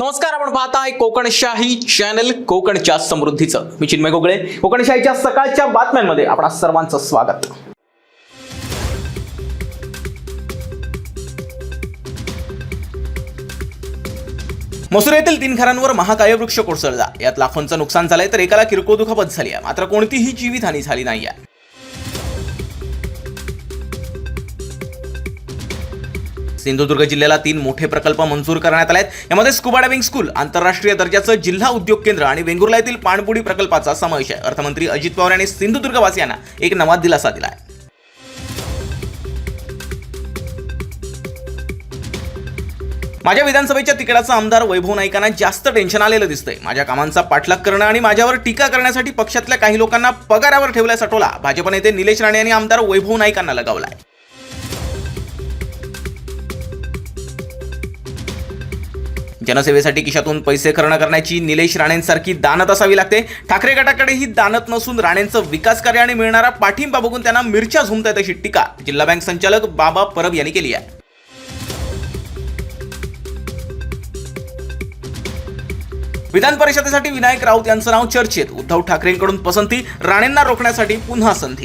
नमस्कार आपण पाहताय कोकणशाही चॅनल कोकणच्या समृद्धीचं. मी चिन्मय गोगळे. कोकणशाहीच्या सकाळच्या बातम्यांमध्ये आपणा सर्वांचं स्वागत. मसुर येथील तीन घरांवर महाकाय वृक्ष कोसळला. यात लाखोंचं नुकसान झालंय तर एकाला किरकोळ दुखापत झाली आहे. मात्र कोणतीही जीवितहानी झाली नाही आहे सिंधुदुर्ग जिल्ह्याला तीन मोठे प्रकल्प मंजूर करण्यात आले आहेत यामध्ये स्कुबा डायव्हिंग स्कूल आंतरराष्ट्रीय दर्जाचं जिल्हा उद्योग केंद्र आणि वेंगुर्ला येथील पाणबुडी प्रकल्पाचा समावेश आहे. अर्थमंत्री अजित पवार यांनी सिंधुदुर्गवासियांना एक नवा दिलासा दिला आहे माझ्या विधानसभेच्या तिकडाचा आमदार वैभव नाईकांना जास्त टेन्शन आलेलं दिसतंय. माझ्या कामांचा पाठलाग करणं आणि माझ्यावर टीका करण्यासाठी पक्षातल्या काही लोकांना पगारावर ठेवल्याचा टोला भाजप नेते निलेश राणे यांनी आमदार वैभव नाईकांना लगावलाय. जनसेवेसाठी खिशातून पैसे खर्च करण्याची निलेश राणेंसारखी दानत असावी लागते. ठाकरे गटाकडे ही दानत नसून राणेंचं विकास कार्य आणि मिळणारा पाठिंबा बघून त्यांना मिरच्या झुमतायत अशी टीका जिल्हा बँक संचालक बाबा परब यांनी केली आहे. विधान परिषदेसाठी विनायक राऊत यांचं नाव चर्चेत. उद्धव ठाकरेंकडून पसंती राणेंना रोखण्यासाठी पुन्हा संधी.